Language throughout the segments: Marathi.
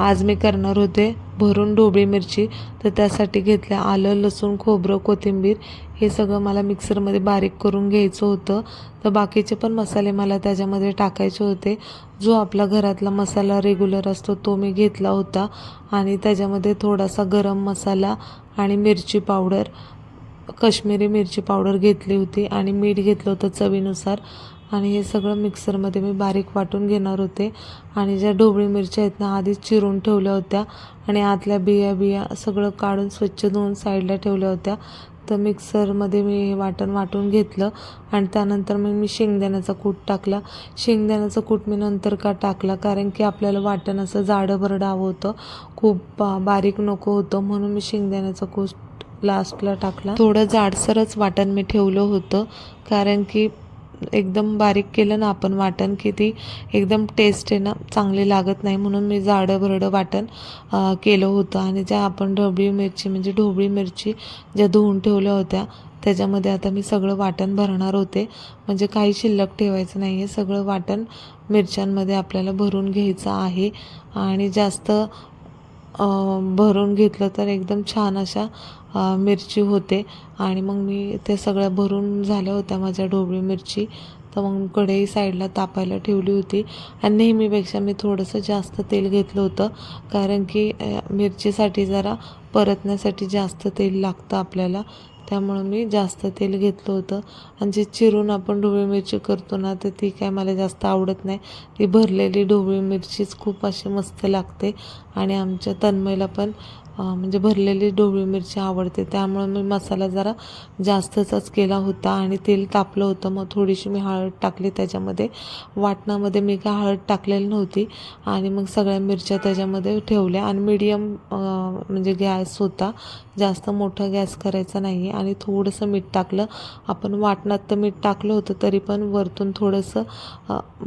आज मी करणार होते भरून ढोबळी मिरची. तर त्यासाठी घेतल्या आलं लसूण खोबरं कोथिंबीर. हे सगळं मला मिक्सरमध्ये बारीक करून घ्यायचं होतं. तर बाकीचे पण मसाले मला त्याच्यामध्ये टाकायचे होते. जो आपला घरातला मसाला रेग्युलर असतो तो मी घेतला होता. आणि त्याच्यामध्ये थोडासा गरम मसाला आणि मिरची पावडर. कश्मीरी मिरची पावडर घेतली होती आणि मीठ घेतलं होतं चवीनुसार. आणि हे सगळं मिक्सरमध्ये मी बारीक वाटून घेणार होते. आणि ज्या ढोबळी मिरच्या आहेत ना आधीच चिरून ठेवल्या होत्या. आणि आतल्या बिया बिया सगळं काढून स्वच्छ धुवून साईडला ठेवल्या होत्या. तर मिक्सरमध्ये मी हे वाटण वाटून घेतलं. आणि त्यानंतर मग मी शेंगदाण्याचा कूट टाकला. शेंगदाण्याचा कूट मी नंतर का टाकला? कारण की आपल्याला वाटण असं जाडं भरडं हवं होतं. खूप बा बारीक नको होतं. म्हणून मी शेंगदाण्याचा कूट लास्टला टाकला. थोडं जाडसरच वाटण मी ठेवलं होतं. कारण की एकदम बारीक केलं ना आपण वाटण की ती एकदम टेस्ट आहे ना चांगली लागत नाही म्हणून मी जाडं भरडं वाटण केलं होतं. आणि ज्या आपण ढोबळी मिरची म्हणजे ढोबळी मिरची ज्या धुवून ठेवल्या होत्या त्याच्यामध्ये आता मी सगळं वाटण भरणार होते. म्हणजे काही शिल्लक ठेवायचं नाही आहे सगळं वाटण मिरच्यांमध्ये आपल्याला भरून घ्यायचं आहे. आणि जास्त भरून घेतलं तर एकदम छान अशा मिरची होते. आणि मग मी ते सगळ्या भरून झाल्या होत्या माझ्या ढोबळी मिरची. तर मग कढई साईडला तापायला ठेवली होती. आणि नेहमीपेक्षा मी थोडंसं जास्त तेल घेतलं होतं. कारण की मिरचीसाठी जरा परतण्यासाठी जास्त तेल लागतं आपल्याला. त्यामुळं मी जास्त तेल घेतलं होतं. आणि जे चिरून आपण ढोबळी मिरची करतो ना तर ती काय मला जास्त आवडत नाही. ती भरलेली ढोबळी मिरचीच खूप अशी मस्त लागते. आणि आमच्या तन्मयला पण म्हणजे भरलेली ढोबळी मिरची आवडते. त्यामुळे मी मसाला जरा जास्तचाच केला होता आणि तेल तापलं होतं. मग थोडीशी मी हळद टाकली. त्याच्यामध्ये वाटणामध्ये मी काय हळद टाकलेली नव्हती. आणि मग सगळ्या मिरच्या त्याच्यामध्ये ठेवल्या. आणि मीडियम म्हणजे गॅस होता. जास्त मोठा गॅस करायचा नाही. आहे आणि थोडंसं मीठ टाकलं. आपण वाटणात तर मीठ टाकलं होतं. तरी पण वरतून थोडंसं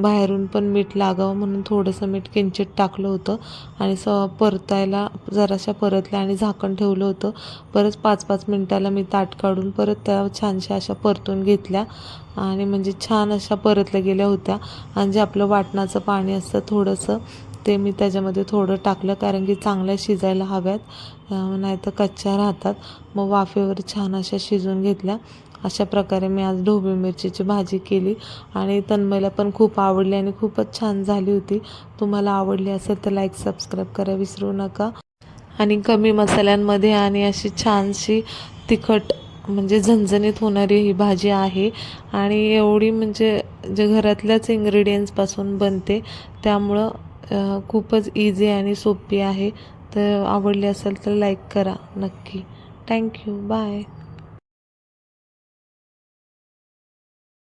बाहेरून पण मीठ लागावं म्हणून थोडंसं मीठ किंचित टाकलं होतं. आणि स परतायला जराशा परत परतल्या आणि झाकण ठेवलं होतं. परत पाच पाच मिनटाला मी ताट काढून परत त्या छानशा अशा परतून घेतल्या. आणि म्हणजे छान अशा परतल्या गेल्या होत्या. आणि जे आपलं वाटणाचं पाणी असतं थोडंसं ते मी त्याच्यामध्ये थोडं टाकलं कारण की चांगल्या शिजायला हव्यात. नाहीतर नाही तर कच्च्या राहतात. मग वाफेवर छान अशा शिजून घेतल्या. अशा प्रकारे मी आज ढोबळी मिरचीची भाजी केली. आणि तन्मयला पण खूप आवडली आणि खूपच छान झाली होती. तुम्हाला आवडली असेल तर लाईक सबस्क्राईब करा विसरू नका. आणि कमी मसाल्यांमध्ये आणि अशी छानशी तिखट म्हणजे झणझणीत होणारी ही भाजी आहे. आणि एवढी म्हणजे जे घरातल्याच इंग्रेडियंट्सपासून बनते त्यामुळं खूपच इझी आणि सोपी आहे. तर आवडली असेल तर लाईक करा नक्की. Thank you bye